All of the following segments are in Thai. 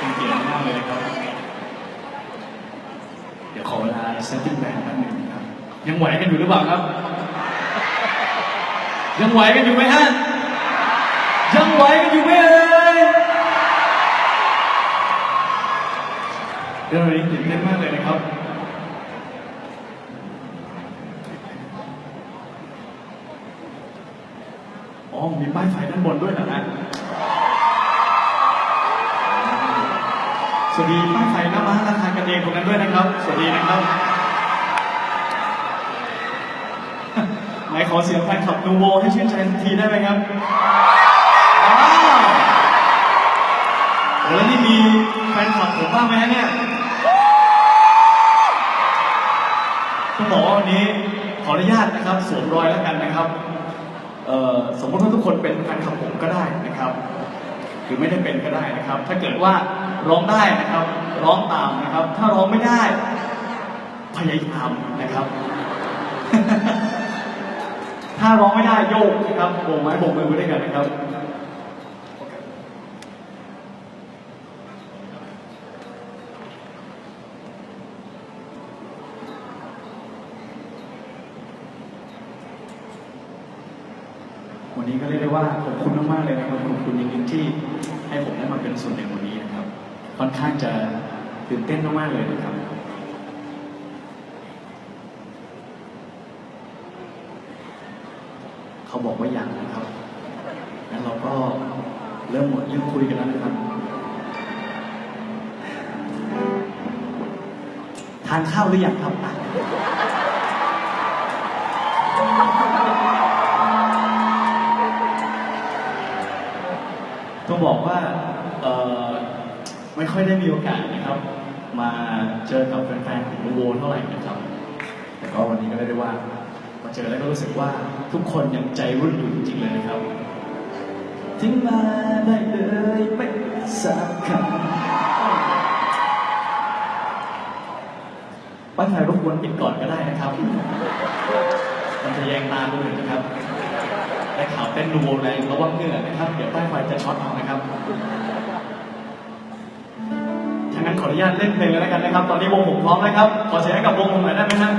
เป็นเกียรติมากเลยนะครับ เดี๋ยวขอเวลาเซตติ้งแบนด์แป๊บหนึงนะครับ ยังไหวกันอยู่หรือเปล่าครับ ยังไหวกันอยู่ไหมฮะ ยังไหวกันอยู่ไหมเอ่ยเรื่องนี้ตื่นเต้นมากเลยนะครับ อ๋อ มีป้ายไฟด้านบนด้วยนะฮะ สวัสดีป้าไฟหน้าม้าราคากันเองตรงนั้นด้วยนะครับ สวัสดีนะครับไหนขอเสียงแฟนคลับนูโวให้ชื่นใจทันทีได้ไหมครับโอ้แล้วนี่มีแฟนคลับผมบ้างไหมฮะเนี่ยต้องบอกว่าวันนี้ขออนุญาตนะครับสวมรอยแล้วกันนะครับสมมติว่าทุกคนเป็นแฟนคลับผมก็ได้นะครับ รือไม่ได้เป็นก็ได้นะครับ ถ้าเกิดว่าร้องได้นะครับ ร้องตามนะครับ ถ้าร้องไม่ได้ พยายามนะครับ ถ้าร้องไม่ได้โยกนะครับโบกไม้โบกมือด้วยกันนะครับวันนี้ก็เรียกได้ว่าขอบคุณมากๆเลยนะครับขอบคุณจริงๆที่ ให้ผมได้มาเป็นส่วนหนึ่งวันนี้นะครับ ค่อนข้างจะตื่นเต้นมากๆเลยนะครับ เขาบอกว่าอย่างนะครับ งั้นเราก็เริ่มหมดเรื่องคุยกันแล้วนะครับ ทานข้าวหรือยังครับ ต้องบอกว่าเอ่อไม่ค่อยได้มีโอกาสนะครับ มาเจอกับแฟนๆของโวเท่าไหร่นะครับ แต่ก็วันนี้ก็ได้ว่า มาเจอแล้วก็รู้สึกว่าทุกคนยังใจรุ่นอยู่จริงๆเลยนะครับ ทิ้งมาได้เลยไม่สักคำป้ายไฟรบกวนปิดก่อนก็ได้นะครับ มันจะแยงตาดูหนึ่งนะครับ ได้ข่าวเต้นดูโวแรงระวังเหงื่อนะครับ เดี๋ยวป้ายไฟจะช็อตเอานะครับฉะนั้นขออนุญาตเล่นเพลงเลยแล้วกันนะครับ ตอนนี้วงผมพร้อมแล้วครับ ขอเสียงให้กับวงผมหน่อยได้ไหมครับ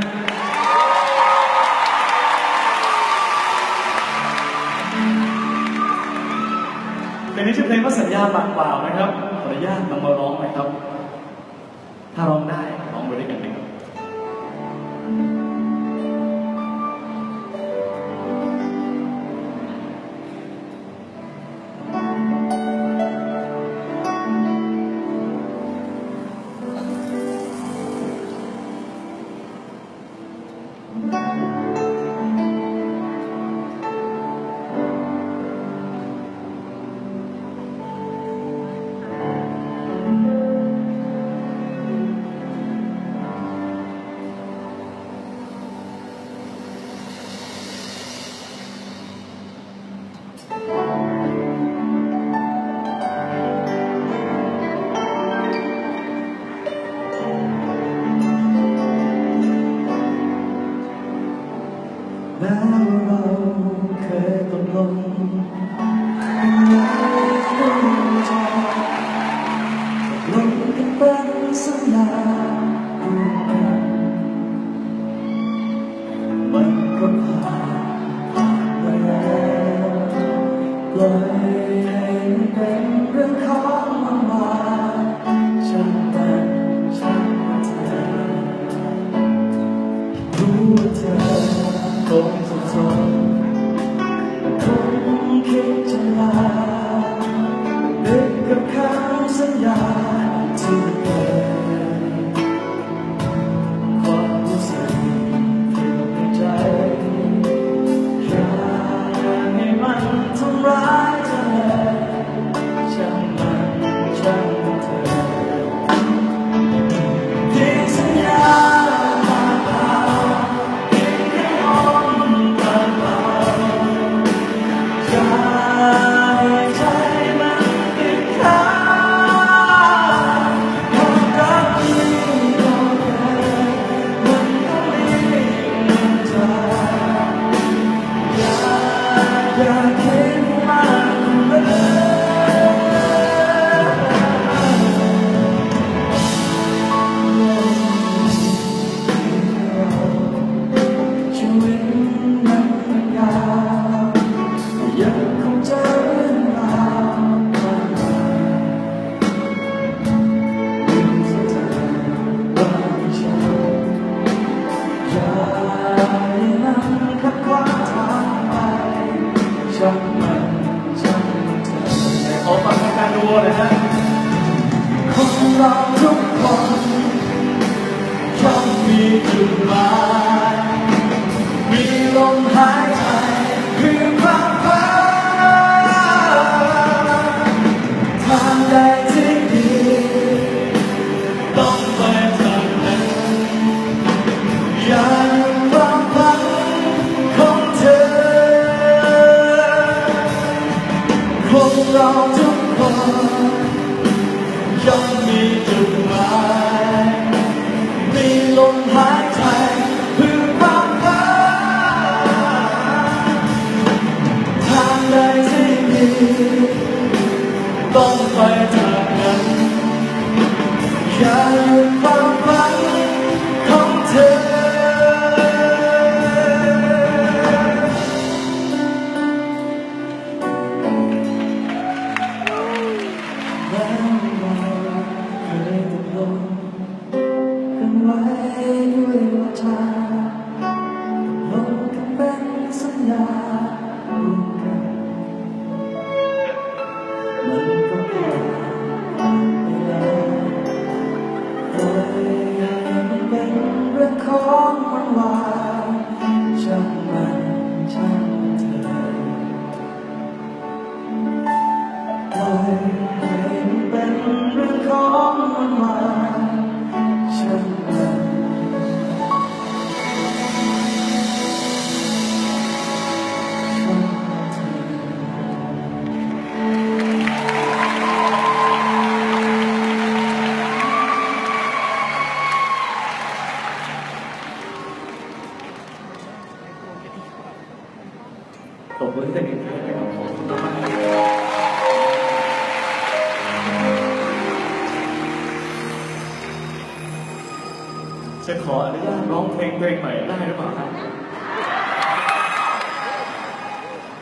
เพลงนี้ชื่อเพลงว่าสัญญาปากเปล่านะครับ ขออนุญาตนำมาร้องนะครับ ถ้าร้องได้ร้องไปด้วยกัน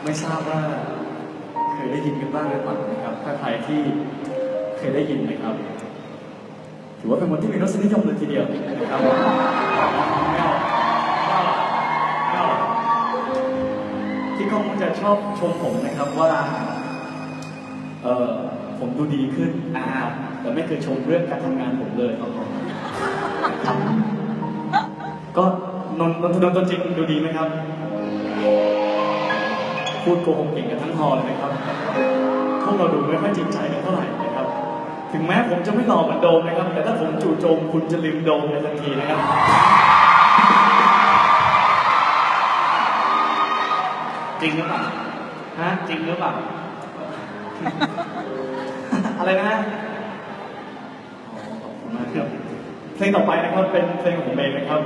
ไม่ทราบว่าเคยได้ยินกันบ้างหรือเปล่านะครับ ถ้าใครที่เคยได้ยินนะครับ ถือว่าเป็นคนที่มีรสนิยมเลยทีเดียวนะครับไม่เอาไม่เอาไม่เอาที่เขาคงจะชอบชมผมนะครับว่าเออผมดูดีขึ้นอ่าแต่ไม่เคยชมเรื่องการทำงานผมเลยครับผมก็นนนนนตัวจริงดูดีไหมครับ พูดโกหกเก่งกันทั้งฮอลเลยนะครับพวกเราดูไม่ค่อยจริงใจกันเท่าไหร่นะครับ ถึงแม้ผมจะไม่หล่อเหมือนโดมนะครับ แต่ถ้าผมจู่โจมคุณจะลืมโดมในทันทีนะครับ จริงหรือเปล่าฮะจริงหรือเปล่า อะไรนะฮะอ๋อขอบคุณมากครับเพลงต่อไปนะครับเป็นเพลงของผมเองนะครับ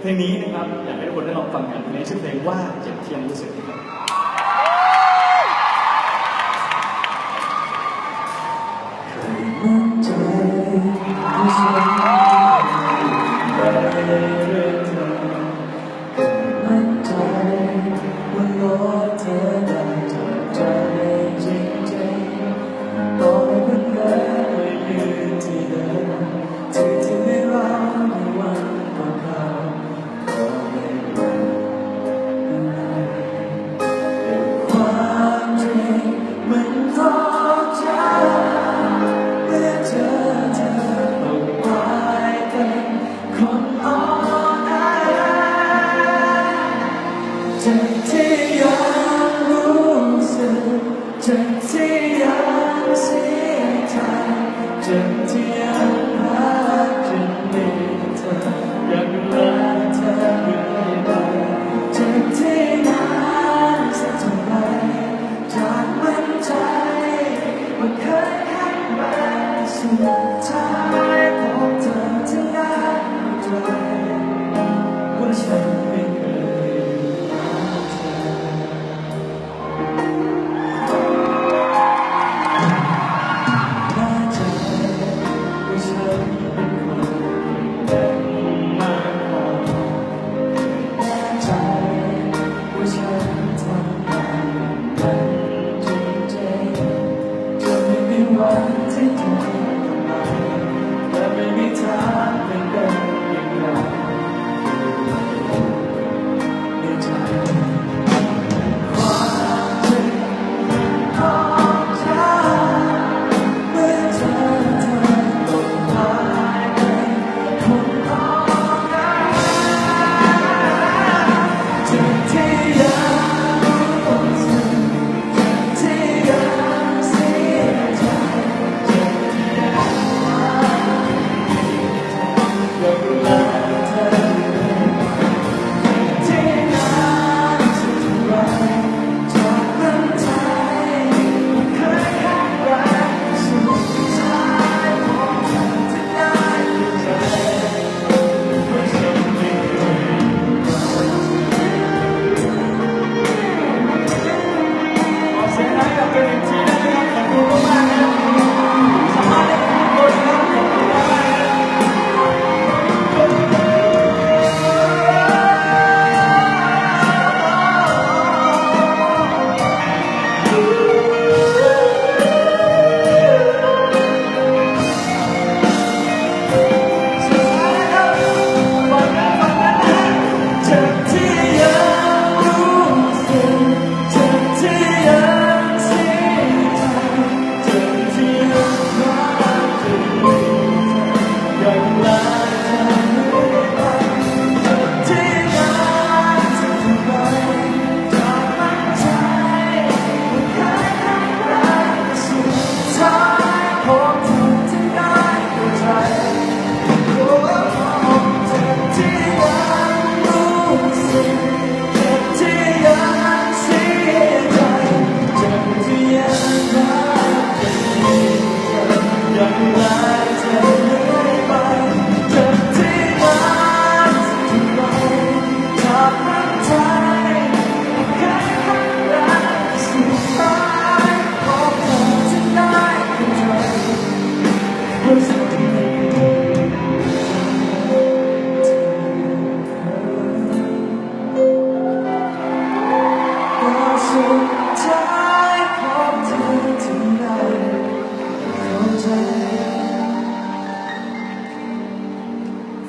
เพลงนี้นะครับอยากให้ทุกคนได้ลองฟังกันเพลงนี้ชื่อเพลงว่าเจ็บเทียมรู้สึกนะครับ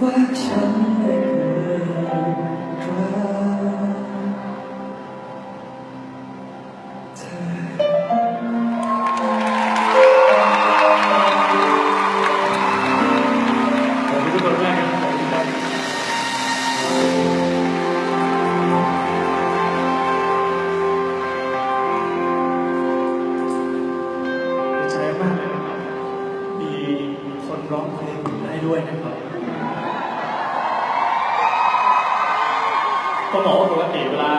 ว่าฉันไม่เคยรัก ปกติเวลา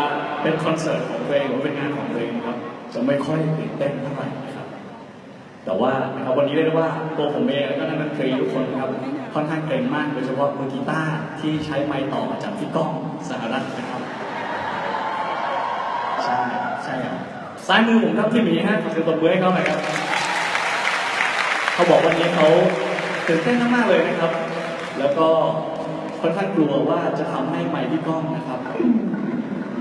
เป็นคอนเสิร์ตของตัวเองหรือเป็นงานของตัวเองนะครับ จะไม่ค่อยตื่นเต้นเท่าไหร่นะครับ แต่ว่านะครับวันนี้เรียกได้ว่าตัวผมเองแล้วก็นักดนตรีทุกคนนะครับค่อนข้างเกรงมากโดยเฉพาะมือกีตาร์ที่ใช้ไมค์ต่อจากพี่กล้องสหรัฐนะครับใช่ใช่ครับซ้ายมือผมครับที่มีฮะขอเสียงตบมือให้เขาหน่อยครับเขาบอกวันนี้เขาตื่นเต้นมากๆเลยนะครับ แล้วก็ค่อนข้างกลัวว่าจะทำให้ไมค์พี่กล้องนะครับ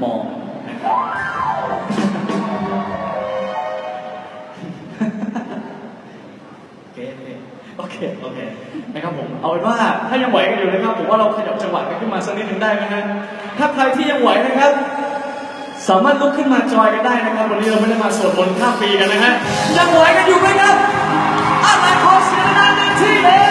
มองนะครับโอเค โอเค นะครับผม เอาเป็นว่าถ้ายังไหวกันอยู่นะครับ ผมว่าเราขยับจังหวะกันขึ้นมาสักนิดหนึ่งได้ไหมฮะ ถ้าใครที่ยังไหวนะครับ สามารถลุกขึ้นมาจอยกันได้นะครับ วันนี้เราไม่ได้มาสวดมนต์ข้ามปีกันนะฮะ ยังไหวกันอยู่ไหมครับอะไรขอเสียงดังๆหนึ่งทีแล้ว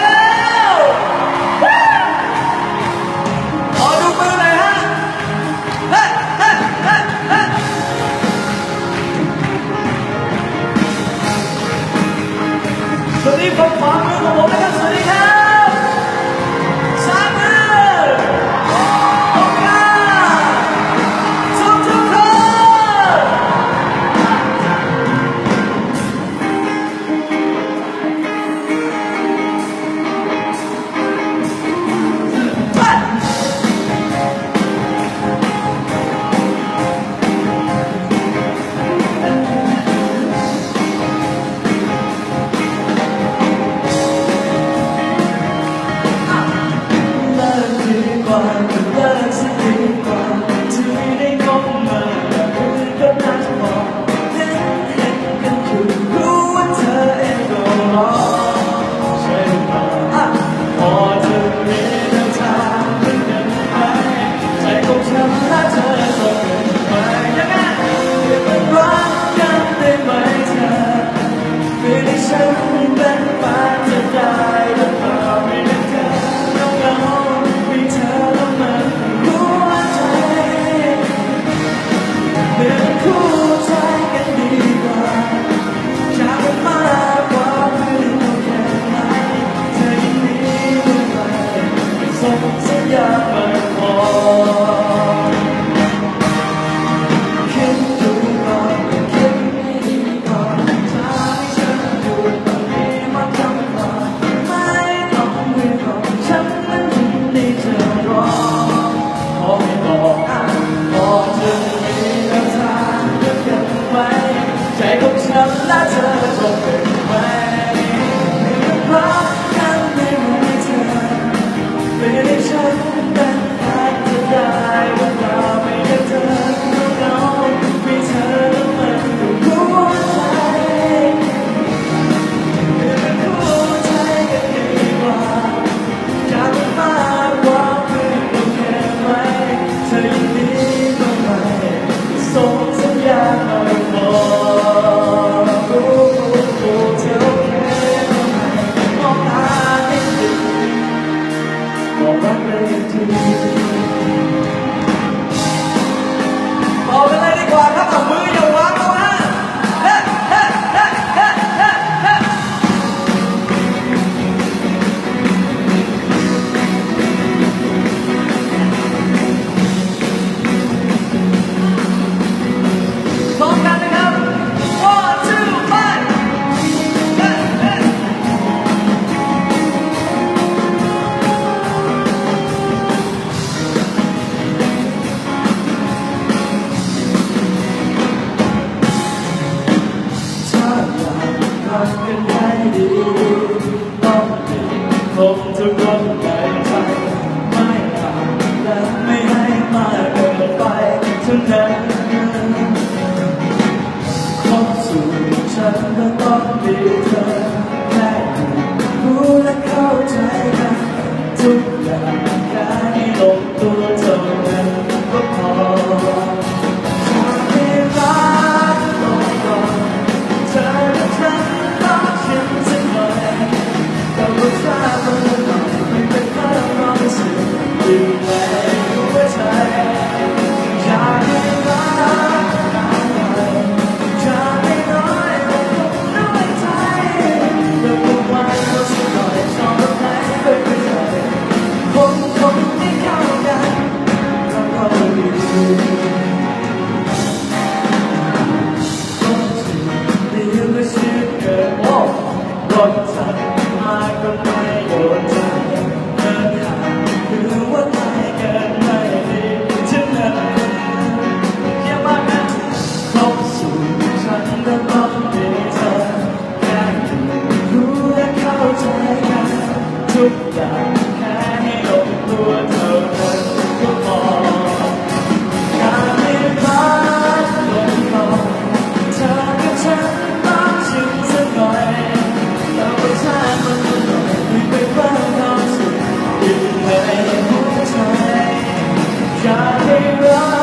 าก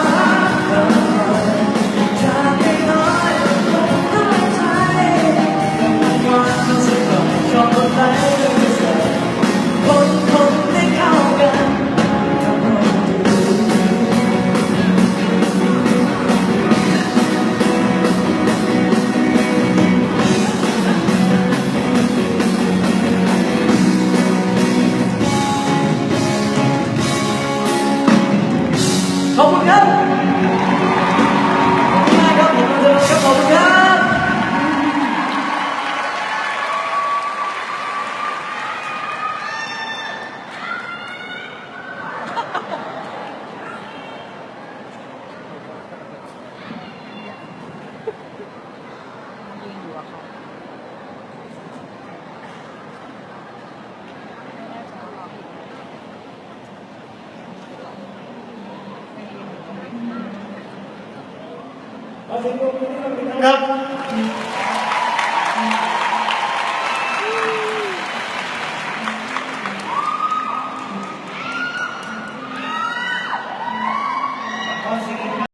ครับ